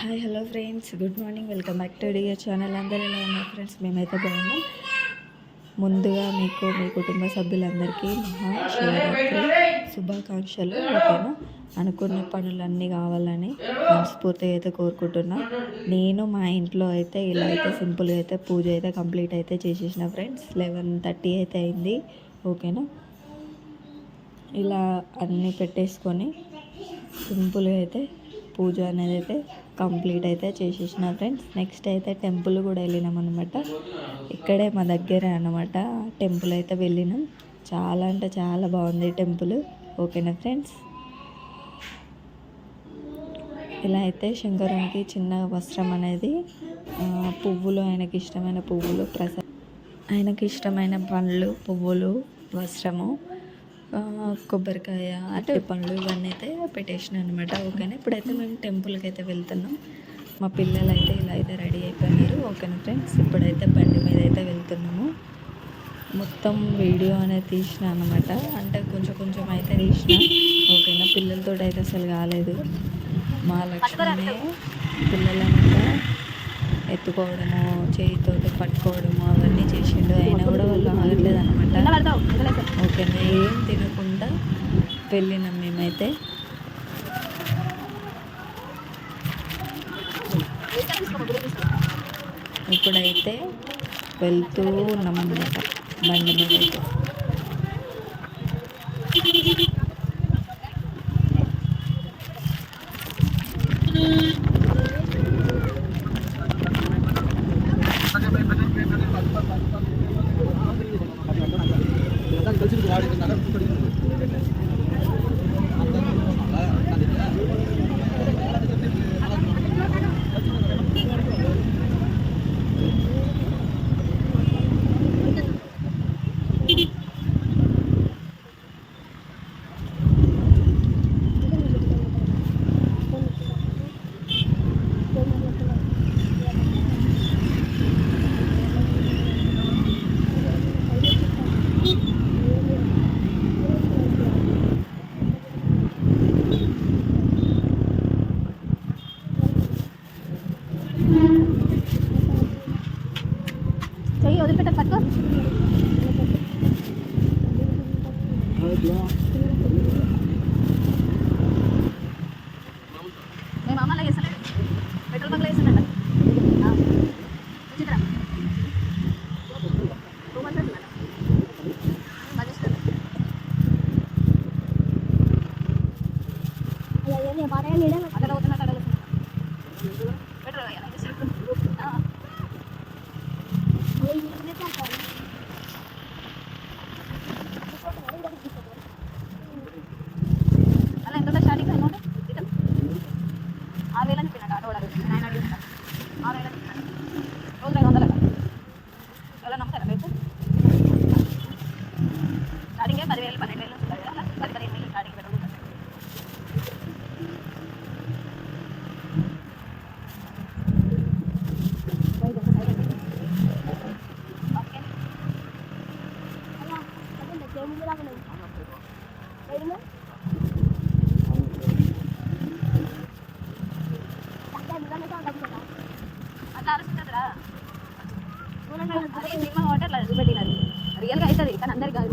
Hi hello friends good morning welcome back to dear channel అందరూ ఎలా ఉన్నారు friends మేమైతే బాగున్నాం. ముందుగా మీకు మీ కుటుంబ సభ్యులందరికీ మహాశివరాత్రి శుభాకాంక్షలు ఓకేనా? అనుకున్న పనులన్నీ కావాలని మనస్ఫూర్తిగా అయితే కోరుకుంటున్నా. నేను మా ఇంట్లో అయితే ఇలా అయితే సింపుల్గా అయితే పూజ అయితే కంప్లీట్ అయితే చేసేసిన ఫ్రెండ్స్ లెవెన్ థర్టీ అయితే అయింది ఓకేనా? ఇలా అన్నీ పెట్టేసుకొని సింపుల్గా అయితే పూజ అనేది అయితే కంప్లీట్ అయితే చేసేసిన ఫ్రెండ్స్. నెక్స్ట్ అయితే టెంపుల్ కూడా వెళ్ళినాం అనమాట ఇక్కడే మా దగ్గర అనమాట టెంపుల్ అయితే వెళ్ళినాం. చాలా అంటే చాలా బాగుంది టెంపుల్. ఓకేనా ఫ్రెండ్స్? ఇలా అయితే శంకరునికి చిన్న వస్త్రం అనేది పువ్వులు ఆయనకి ఇష్టమైన పువ్వులు ప్రసా ఆయనకి ఇష్టమైన పండ్లు పువ్వులు వస్త్రము. కొబ్బరికాయ అరటి పండ్లు ఇవన్నీ అయితే పెట్టేసిన అనమాట ఓకేనా? ఇప్పుడైతే మేము టెంపుల్కి అయితే వెళ్తున్నాం. మా పిల్లలు అయితే ఇలా అయితే రెడీ అయిపోయినారు. ఓకేనా ఫ్రెండ్స్? ఇప్పుడైతే బండి మీద అయితే వెళ్తున్నాము. మొత్తం వీడియో అనేది తీసిన అనమాట అంటే కొంచెం కొంచెం అయితే తీసిన. ఓకేనా? పిల్లలతో అయితే అసలు కాలేదు. మా లక్ష్మణే పిల్లలంతా ఎత్తుకోవడము చేయితో పట్టుకోవడము అవన్నీ చేసిండు. అయినా కూడా వాళ్ళు ఆగట్లేదు అనమాట ఓకేనా ఏం తినకుండా వెళ్ళినాం మేమైతే. ఇప్పుడైతే వెళ్తూ ఉన్నాం అన్నమాట బండి మీద అట్లా అదే సినిమా హోటల్ అది రియల్గా అవుతుంది కానీ అందరికి కాదు.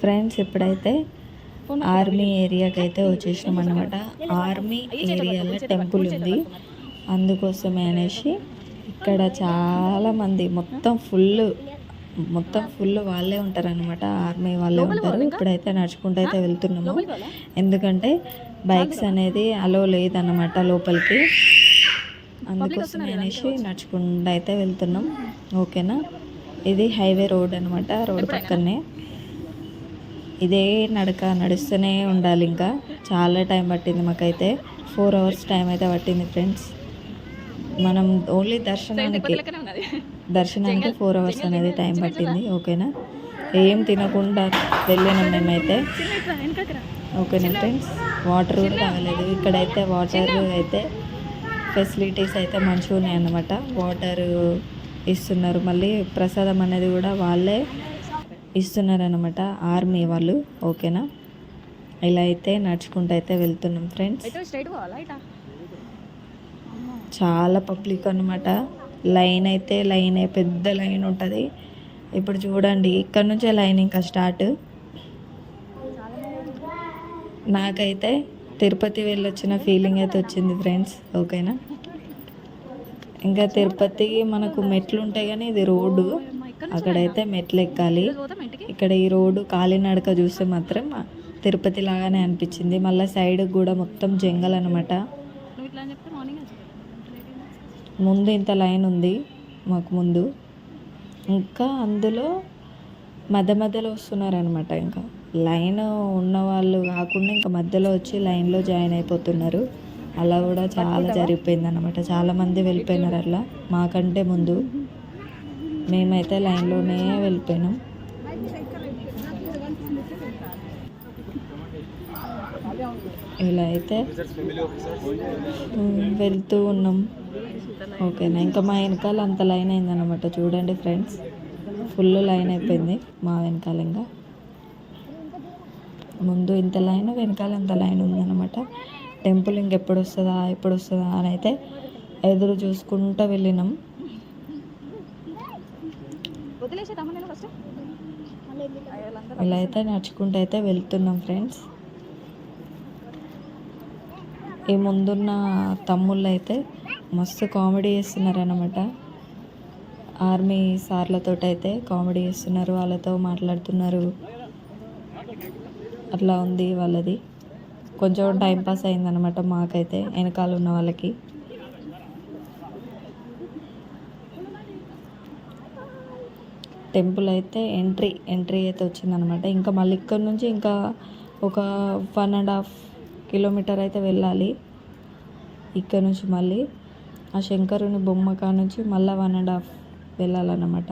ఫ్రెండ్స్ ఎప్పుడైతే ఆర్మీ ఏరియాకి అయితే వచ్చేసినాం అనమాట ఆర్మీ ఏరియాలో టెంపుల్ ఉంది. అందుకోసమే అనేసి ఇక్కడ చాలామంది మొత్తం ఫుల్ మొత్తం ఫుల్ వాళ్ళే ఉంటారనమాట ఆర్మీ వాళ్ళే ఉంటారు. ఇప్పుడైతే నడుచుకుంటూ అయితే వెళ్తున్నాము. ఎందుకంటే బైక్స్ అనేది అలో లేదన్నమాట లోపలికి. అందుకోసమే అనేసి నడుచుకుంటూ అయితే వెళ్తున్నాం. ఓకేనా? ఇది హైవే రోడ్ అనమాట రోడ్ పక్కనే. ఇదే నడక నడుస్తూనే ఉండాలి ఇంకా. చాలా టైం పట్టింది మాకైతే. ఫోర్ అవర్స్ టైం అయితే పట్టింది ఫ్రెండ్స్ మనం ఓన్లీ దర్శనానికి దర్శనానికి ఫోర్ అవర్స్ అనేది టైం పట్టింది. ఓకేనా? ఏం తినకుండా వెళ్ళినాం మేమైతే. ఓకేనా ఫ్రెండ్స్ వాటర్ కూడా తాగలేదు ఇక్కడైతే వాటర్ అయితే ఫెసిలిటీస్ అయితే మంచిగా ఉన్నాయి అన్నమాట. వాటర్ ఇస్తున్నారు. మళ్ళీ ప్రసాదం అనేది కూడా వాళ్ళే ఇస్తున్నారు అనమాట ఆర్మీ వాళ్ళు. ఓకేనా ఇలా అయితే నడుచుకుంటూ అయితే వెళ్తున్నాం ఫ్రెండ్స్ చాలా పబ్లిక్ అనమాట లైన్ అయితే లైన్ పెద్ద లైన్ ఉంటుంది. ఇప్పుడు చూడండి ఇక్కడ నుంచే లైన్ ఇంకా స్టార్ట్ నాకైతే తిరుపతి వెళ్ళొచ్చిన ఫీలింగ్ అయితే వచ్చింది ఫ్రెండ్స్ ఓకేనా? ఇంకా తిరుపతి మనకు మెట్లు ఉంటాయి కానీ ఇది రోడ్డు. అక్కడైతే మెట్లు ఎక్కాలి. ఇక్కడ ఈ రోడ్డు కాలినడక చూస్తే మాత్రం తిరుపతి లాగానే అనిపించింది. మళ్ళీ సైడ్ కూడా మొత్తం జంగల్ అనమాట ముందు ఇంత లైన్ ఉంది మాకు ముందు. ఇంకా అందులో మధ్య మధ్యలో వస్తున్నారనమాట ఇంకా. లైన్ ఉన్న వాళ్ళు కాకుండా ఇంకా మధ్యలో వచ్చి లైన్లో జాయిన్ అయిపోతున్నారు. అలా కూడా చాలా జరిగిపోయింది అనమాట చాలామంది వెళ్ళిపోయినారు అట్లా. మాకంటే ముందు మేమైతే లైన్లోనే వెళ్ళిపోయినాం. ఇలా అయితే వెళ్తూ ఉన్నాం. ఓకేనా? ఇంకా మా వెనకాల అంత లైన్ అయిందనమాట చూడండి ఫ్రెండ్స్. ఫుల్ లైన్ అయిపోయింది మా వెనకాల ఇంకా. ముందు ఇంత లైన్ వెనకాల అంత లైన్ ఉందన్నమాట టెంపుల్ ఇంకెప్పుడు వస్తుందా ఎప్పుడు వస్తుందా అని అయితే ఎదురు చూసుకుంటూ వెళ్ళినాం ఇలా అయితే నడుచుకుంటూ అయితే వెళ్తున్నాం ఫ్రెండ్స్ ఈ ముందున్న తమ్ముళ్ళు అయితే మస్తు కామెడీ చేస్తున్నారు అనమాట ఆర్మీ సార్లతో అయితే కామెడీ చేస్తున్నారు వాళ్ళతో మాట్లాడుతున్నారు అట్లా ఉంది వాళ్ళది. కొంచెం టైం పాస్ అయిందనమాట మాకైతే వెనకాల ఉన్న వాళ్ళకి. టెంపుల్ అయితే ఎంట్రీ ఎంట్రీ అయితే వచ్చిందనమాట ఇంకా మళ్ళీ ఇక్కడ నుంచి ఇంకా ఒక వన్ అండ్ హాఫ్ కిలోమీటర్ అయితే వెళ్ళాలి. ఇక్కడ నుంచి మళ్ళీ ఆ శంకరుని బొమ్మ కా నుంచి మళ్ళీ వన్ అండ్ హాఫ్ వెళ్ళాలన్నమాట.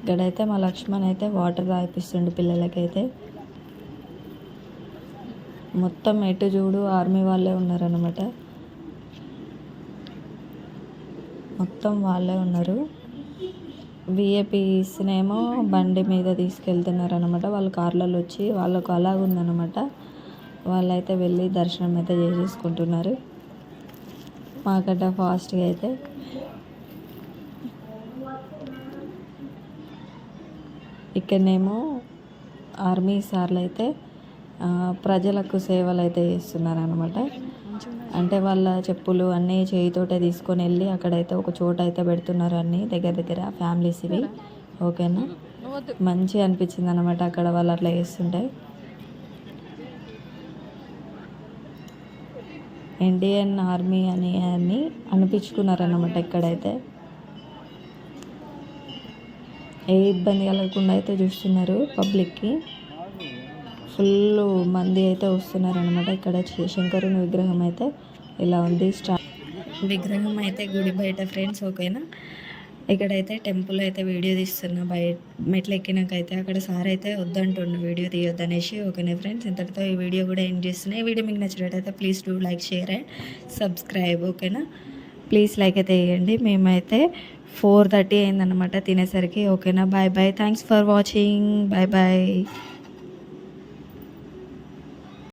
ఇక్కడైతే మా లక్ష్మణ్ అయితే వాటర్ తాగిపిస్తుండు పిల్లలకైతే. మొత్తం ఎటు చూడు ఆర్మీ వాళ్ళే ఉన్నారనమాట మొత్తం వాళ్ళే ఉన్నారు. విఏపీస్నేమో బండి మీద తీసుకెళ్తున్నారు అనమాట వాళ్ళు కార్లలో వచ్చి వాళ్ళకు అలాగుందనమాట వాళ్ళైతే వెళ్ళి దర్శనం అయితే చేసేసుకుంటున్నారు. మాకంటే ఫాస్ట్గా అయితే ఇక్కడనేమో ఆర్మీ సార్లు అయితే ప్రజలకు సేవలు అయితే చేస్తున్నారు అనమాట అంటే వాళ్ళ చెప్పులు అన్నీ చేయితోటే తీసుకొని వెళ్ళి అక్కడైతే ఒక చోట అయితే పెడుతున్నారు అన్నీ దగ్గర దగ్గర ఫ్యామిలీస్ ఇవి. ఓకేనా? మంచి మంచిగా అనిపించింది అనమాట అక్కడ వాళ్ళు అట్లా చేస్తుంటే. ఇండియన్ ఆర్మీ అని అని అనిపించుకున్నారు అనమాట ఇక్కడైతే. ఏ ఇబ్బంది కలగకుండా అయితే చూస్తున్నారు పబ్లిక్కి. ఫుల్ మంది అయితే వస్తున్నారు అనమాట ఇక్కడ శంకరుని విగ్రహం అయితే. ఇలా ఉంది స్టా విగ్రహం అయితే గుడి బయట ఫ్రెండ్స్ ఓకేనా? ఇక్కడైతే టెంపుల్ అయితే వీడియో తీస్తున్నా. బయట మెట్లు ఎక్కినాక అయితే అక్కడ సార్ అయితే వద్దంటుండు వీడియో తీయొద్దు అనేసి ఓకేనా ఫ్రెండ్స్? ఇంతటితో ఈ వీడియో కూడా ఎండ్ చేస్తున్నాయి ఈ వీడియో మీకు నచ్చినట్టయితే please do like share and subscribe ఓకేనా? ప్లీజ్ లైక్ అయితే వేయండి. మేమైతే ఫోర్ థర్టీ అయిందనమాట తినేసరికి. ఓకేనా? Bye bye thanks for watching. Bye bye